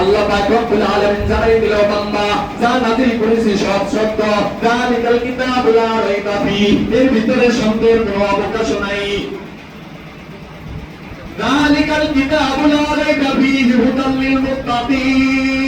আল্লাহ পাক রব্বুল আলামিন জানাই দিল, বান্দা যা নাযিল করেছি সব সত্য যালিকাল কিতাবুল লা রাইবা ফি। এর ভিতরে সন্দেহের কোনো অবকাশ নাই। যালিকাল কিতাবুল লা রাইবা ফি, হুদাল লিল মুত্তাকিন।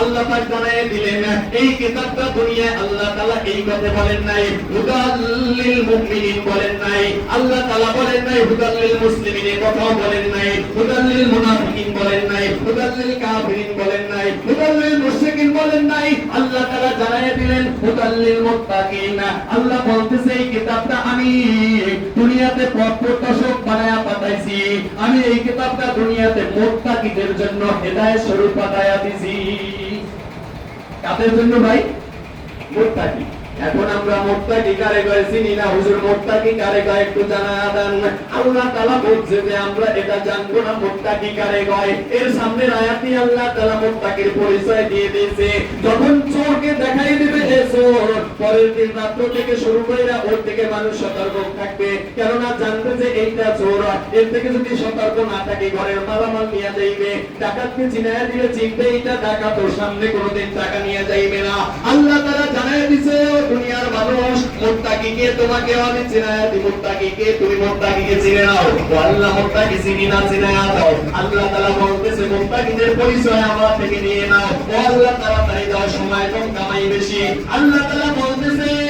আল্লাহ পাক জানাই দিলেন। এই কিতাবটা দুনিয়ায় আল্লাহ এই কথা বলেন নাই। হুদাল লিল মুমিনিন বলেন নাই। আল্লাহ তাআলা বলেন নাই, হুদাল লিল মুসলিমিন কথাও বলেন নাই। হুদাল লিল মুনাফিকিন বলেন নাই। হুদাল লিল কাফিরিন বলেন নাই। হুদাল লিল মুশরিকিন বলেন নাই। আল্লাহ জানাই দিলেন, হুদাল লিল মুত্তাকিন। আল্লাহ বলতেছে, এই কিতাবটা আমি দুনিয়াতে পথ প্রদর্শক বানায়া পাঠাইছি। আমি এই কিতাবটা দুনিয়াতে মুত্তাকিদের জন্য হেদায়েত স্বরূপ পাঠায়া দিছি। কাদের জন্য ভাই? মোত্তাকি। এখন আমরা মোত্তাকি কারে চিনি না? হুজুর মোত্তাকি কারে একটু জানা দেন আল্লাহ তালা বলছে যে আমরা এটা জানব না, মোত্তাকি কারে কয়? এর সামনের আয়াতি আল্লাহ তালা মোত্তাকির পরিচয় দিয়ে দিয়েছে। যখন চোরকে দেখাই দিবে পরের দিন রাত্র থেকে শুরু করে ওর থেকে মানুষ সতর্ক থাকবে। কেননা জানবে যে এইটা চোর এর থেকে যদি সতর্ক না থাকে, ঘরের মালামাল নিয়ে যাইবে। ডাকাতকে চিনাইয়া দিলে চিনবে এইটা সামনে কোনোদিন টাকা নিয়ে যাইবে না। আল্লাহ তারা জানাই দিছে মানুষ মুত্তাকিকে তোমাকে আমি চিনায় দিই মুত্তাকিকে তুমি চিনে নাও। আল্লাহ মুত্তাকি চিনি না চিনায় দাও। আল্লাহ তাআলা বলতেছে, মুত্তাকিদের পরিচয় আমার থেকে নিয়ে নাও। আল্লাহ দাও, সময় কম, কামাই বেশি। আল্লাহ তাআলা আল্লাযীনা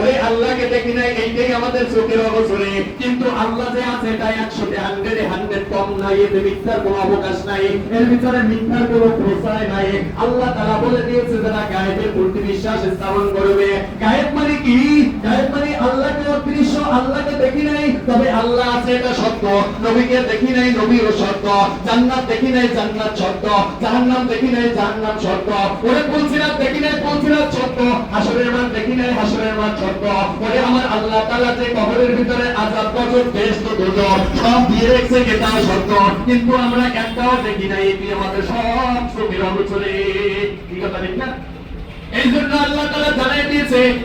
ওই আল্লাহকে দেখি নাই, এইটাই আমাদের চোখের অবসরে কিন্তু আল্লাহ যে আছে, তাই একশোতে হান্ড্রেডে হান্ড্রেড কম নাই, এতে মিথ্যার কোনো অবকাশ নাই, এর ভিতরে মিথ্যার কোনো প্রশ্রয় নাই। আল্লাহ তারা বলে দিয়েছে, যারা গায়েবের প্রতি বিশ্বাস স্থাপন করবে। গায়েব মানে কি? গায়েব মানে আল্লাহকে অদৃশ্য, আল্লাহকে দেখি নাই, তবে আল্লাহ আছে এটা সত্য। নবীকে দেখি নাই নবীও সত্য। জান্নাত দেখি নাই, জান্নাত সত্য। জাহান্নাম দেখি নাই, জাহান্নাম সত্য। ওরে বলছিলাম দেখি নাই বলছিলাম সত্য। হাসরের মান দেখি নাই, হাসরের মান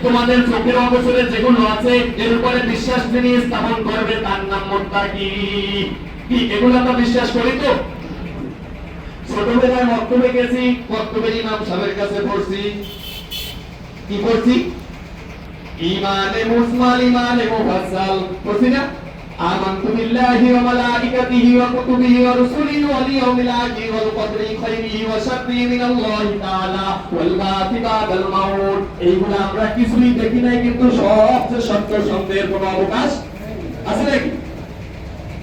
তোমাদের চোখের অবসরে যেগুলো আছে, এর উপরে বিশ্বাস যিনি স্থাপন করবে, তার নাম মুত্তাকি। কি, এগুলো আমরা বিশ্বাস করি তো? ছোটবেলায় মক্তবে গেছি, মক্তবে ইমাম সাহেবের কাছে পড়ছি। কি পড়ছি? ইমানে মুসমাল, ইমানে মুফাসসাল। বলছি না আমানতু বিল্লাহি ওয়া মালাইকাতিহি ওয়া কুতুবিহি ওয়া রুসুলিহি ওয়াল ইয়াউমিল আখির ওয়াল কদরি খাইরিহি ওয়া শাররিহি মিনাল্লাহি তাআলা ওয়াল বাতি বাদাল মাউত। এইগুলা আমরা কিছুই দেখি নাই, কিন্তু সব সত্য সন্দেহের কোনো অবকাশ আছে নাকি?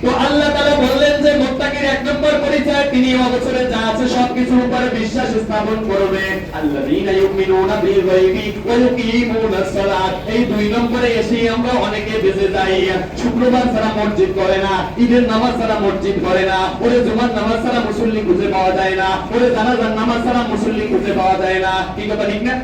তো আল্লাহ তাআলা বললেন যে, মুত্তাকির এক নম্বর পরিচয়, তিনি অবসরে যা আছে সবকিছুর উপরে বিশ্বাস স্থাপন করবে। আল্লাযীনা ইউমিনুনা বিল গায়বি ওয়া ইউকিমুনাস সালাত। এই দুই নম্বরে এসে আমরা অনেকে বেঁচে যাই। শুক্রবার ছাড়া মসজিদ করে না, ঈদের নামাজ ছাড়া মসজিদ করে না, ওরে জুমার নামাজ ছাড়া মুসল্লি খুঁজে পাওয়া যায় না, ওরে জানাজার নামাজ ছাড়া মুসল্লি খুঁজে পাওয়া যায় না। কি কথা, ঠিক না?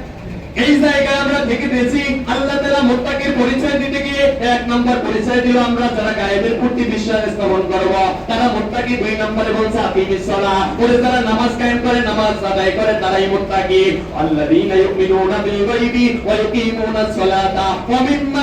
এই জায়গায় আমরা দেখে পেয়েছি, আল্লাহ তাআলা মুত্তাকির পরিচয় দিতে গিয়ে এক নম্বর পরিচয় দিল আমরা যারা গায়েবের প্রতি বিশ্বাস স্থাপন করব, তারা মুত্তাকি দুই নম্বরে বলছে আকিমিস সালাহ। ওরে যারা নামাজ কায়েম করে, নামাজ আদায় করে, তারাই মুত্তাকি। আল্লাযীনা ইউমিনুনা বিল গায়বি ওয়া ইউকিমুনাস সালাতা। ওয়া মিম্মা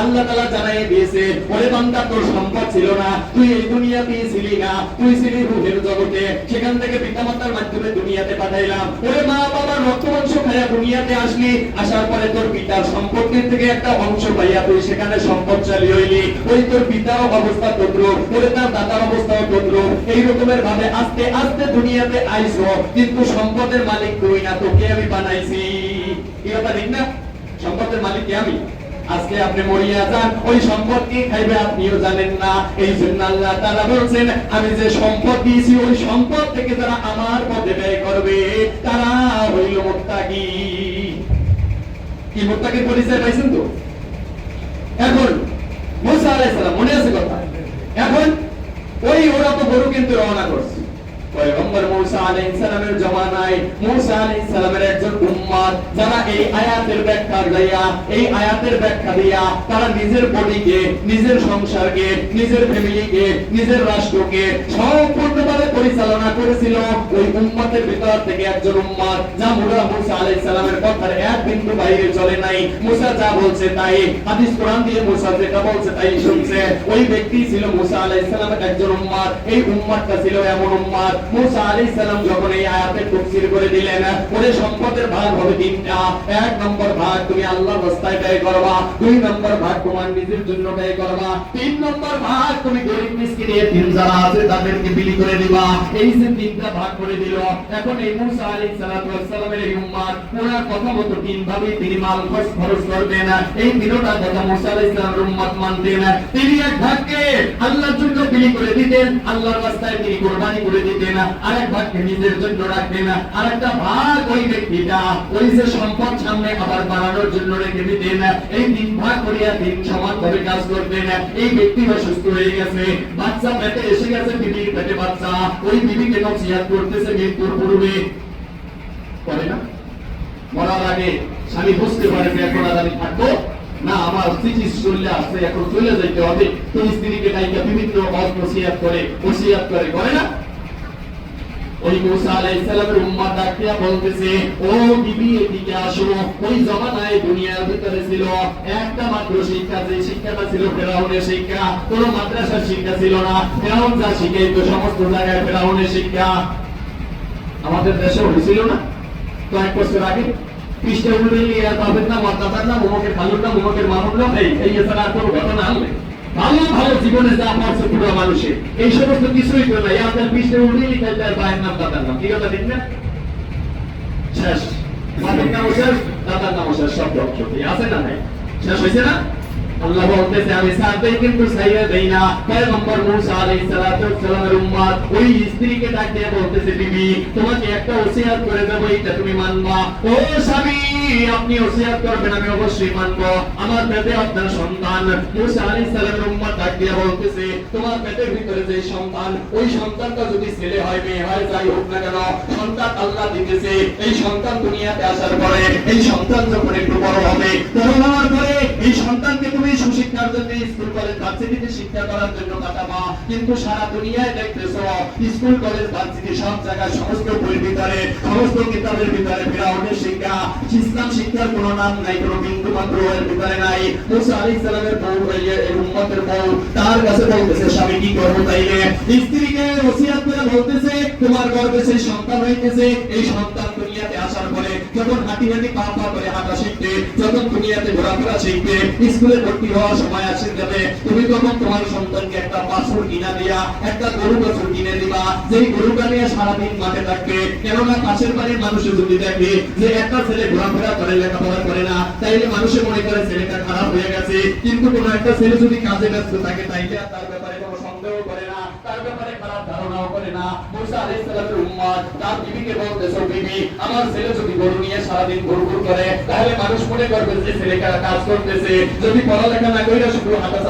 আল্লাহ তাআলা জানাই দিয়েছে, ওরে বান্দা, তোর সম্পদ ছিল না। তুই এই দুনিয়াতেই ছিলি না। তুই ছিলি রূহের জগতে। সেখান থেকে পিতামাতার মাধ্যমে দুনিয়াতে পাঠাইলাম। ওরে মা বাবার রক্ত অংশ খাইয়া দুনিয়াতে আসলি। আসার পরে তোর পিতার সম্পত্তির থেকে একটা অংশ পাইয়া তুই সেখানে সম্পদশালী হইলি। ওই তোর পিতার অবস্থা তদ্রুপ। ওরে তার দাদার অবস্থাও তদ্রুপ। এই রকমের ভাবে আস্তে আস্তে দুনিয়াতে আইসো কিন্তু সম্পদের মালিক তুই না, তোকে আমি বানাইছি। কি কথা ঠিক না? সম্পদের মালিক কে আমি? আজকে আপনি মরিয়া যান, ওই সম্পদ কি খাইবে আপনিও জানেন না। এই জন্য আল্লাহ তাআলা বলছেন, আমি যে সম্পদ দিয়েছি, ওই সম্পদ থেকে যারা আমার পথে ব্যয় করবে, তারা হইল মুত্তাকি। কি মুত্তাকির পরিচয় পাইছেন তো? এখন, মুসা আলাইহিস সালাম, মনে আছে কথা? এখন, ওই ওরা তো গরু কিন্তু রওনা করছে। পয়গম্বর মুসা আলাইহিস সালামের জমানায়, মুসা আলাইহিস সালামের একজন উম্মত যারা এই আয়াতের ব্যাখ্যা দিয়া এই আয়াতের ব্যাখ্যা দিয়া তারা নিজের বডিকে, নিজের সংসারকে, নিজের ফ্যামিলিকে, নিজের রাষ্ট্রকে সম্পূর্ণভাবে পরিচালনা করেছিল ওই উম্মতের ভিতর থেকে একজন উম্মত যা মুরা মুসা আলাইহিস সালামের কথার এক বিন্দু বাইরে চলে নাই। মুসা যা বলছে তাই, হাদিস কোরআন দিয়ে মুসা যেটা বলছে তাই শুনছে। ওই ব্যক্তি ছিল মুসা আলাইহিস সালামের একজন উম্মত এই উম্মতটা ছিল এমন উম্মত মুসা আলাইহিস সালাম যখন এই আয়াতের তাফসীর করে দিলেন সম্পদের ভাগ হবে তিনটা। এক নম্বর ভাগ তুমি আল্লাহর রাস্তায় ব্যয় করবা, দুই নম্বর ভাগ তোমার নিজের জন্য ব্যয় করবা, তিন নম্বর ভাগ তুমি গরিব যারা আছে তাদেরকে বিলি করে দিবা। এই যে তিনটা ভাগ করে দিল, এখন এই মুসা আলাইহিস সালাতু এই উম্মত ওনার কথা মতো তিন ভাবে তিনি মাল খরচ করবেন। এই তিনটা কথা মুসা আলাইহিস সালামের উম্মত মানতেন। তিনি এক ভাগকে আল্লাহর জন্য বিলি করে দিতেন, আল্লাহর রাস্তায় তিনি কুরবানি করে দিতেন। আর এক ভাগকে নিজের জন্য রাখতেন আর একটা ভাগ ওই ব্যক্তিটা ওই যে সম্পদ সামনে আবার বাড়ানোর জন্য রেখে দিতেন এই তিন ভাগ করিয়া তিন সমান ভাবে কাজ করতেন এই ব্যক্তি অসুস্থ হয়ে গেছে, বাচ্চা পেটে এসে গেছে বিবির পেটে বাচ্চা, ওই বিবিকে নসিহাত করতেছে মৃত্যুর পূর্বে। করে না? মরার আগে স্বামী বুঝতে পারে যে এখন আর আমি থাকব না, আমার স্ত্রী চলে আসছে এখন চলে যাইতে হবে। তো স্ত্রীকে নাইকা বিভিন্ন নসিহাত করে নসিহাত করে করে না? ওই মুসা আলাইহিস সালামের উম্মত ডাকিয়া বলতেছে, ও বিবি, এদিকে আসো। ওই জমানায় দুনিয়ার ভিতরে ছিল একটা মাত্র শিক্ষা, যে শিক্ষাটা ছিল ফেরাউনের শিক্ষা। কোন মাদ্রাসার শিক্ষা ছিল না। ফেরাউন যা শিখাইতো সমস্ত জায়গায় ফেরাউনের শিক্ষা। আমাদের দেশে হয়েছিল না। কয়েক বছর আগে পৃষ্ঠে উল্টে নিয়ে বাপের নাম অমুকের খালুর নাম অমুকের মামুর নাম, এই এই এছাড়া আর কোনো ঘটনা আনলে। ভালো ভালো জীবনে যা পারছে পুরো মানুষের এই সমস্ত কিছুই তো নাই আপনার পৃষ্ঠে উল্টে লিখে তার ভাইয়ের নাম দাদার নাম। কি কথা ঠিক না? শেষ। নাম শেষ দাদার নাম শেষ, সব আছে না নাই? শেষ হয়েছে না? আল্লাহ বলতেছে, আমি কিন্তু দেই না। পয়গম্বর মুসা আলাইহিস সালাতু সালামের উম্মত ওই স্ত্রীকে বলতেছে, বিবি, তোমাকে একটা ওসিয়াত করে দেব এটা তুমি মানবা। ও স্বামী! আপনি ওসিয়াত করবেন, আমি অবশ্যই মানব। আমার পেটে আপনার সন্তান, মুসা আলাইহিস সালামের উম্মত ডাক বলতেছে, তোমার পেটের ভিতরে যে সন্তান, ওই সন্তানটা যদি ছেলে হয়, মেয়ে হয়, যাই হোক না কেন, সন্তান আল্লাহ দিতেছে। এই সন্তান দুনিয়াতে আসার পরে, এই সন্তান যখন একটু বড় হবে বড় হওয়ার পরে সন্তানকে তুমি সুশিক্ষার জন্য স্কুল কলেজ ভার্সিটিতে শিক্ষা করার জন্য পাঠাবা কিন্তু সারা দুনিয়ায় দেখতেছো, স্কুল, কলেজ, ভার্সিটি সব জায়গায় সমস্ত বইয়ের ভিতরে, সমস্ত কিতাবের ভিতরে ফেরাউনের শিক্ষা। ইসলাম শিক্ষার কোনো নাম নাই, কোনো বিন্দু মাত্র এর ভিতরে নাই। মুসা আলাইহিস সালামের বউ উম্মতের বউ, তার কাছে বলতেছে, স্বামী, কি করব তাইলে? স্ত্রীকে ওসিয়াত করে বলতেছে, তোমার গর্ভে সেই সন্তান হইতেছে, এই সন্তান যখন হাঁটি হাঁটি পা পা করে হাঁটা শিখবে, যখন দুনিয়াতে ঘোরাফেরা শিখবে, স্কুলে ভর্তি হওয়ার সময় আসে যাবে, তুমি তখন তোমার সন্তানকে একটা বাছুর কিনা দিয়া, একটা গরু বাছুর কিনে দিবা। যেই গরুটা নিয়ে সারাদিন মাঠে থাকবে, কেননা পাশের বাড়ির মানুষে যদি দেখে যে একটা ছেলে ঘোরাফেরা করে, লেখাপড়া করে না, তাইলে মানুষে মনে করে ছেলেটা খারাপ হয়ে গেছে। কিন্তু কোনো একটা ছেলে যদি কাজে ব্যস্ত থাকে, তাইলে আর তার ব্যাপারে সন্দেহ করে না, তার ব্যাপারে খারাপ ধারণাও করে না। মুসা আলাইহিস সালামের উম্মত, তার বিবিকে বলতেছে, বিবি, আমার ছেলে যদি গরু নিয়ে সারাদিন গরু করে, তাহলে মানুষ মনে করবে যে ছেলেটা কাজ করতেছে। যদি পড়ালেখা না কইরা শুধু হাঁটা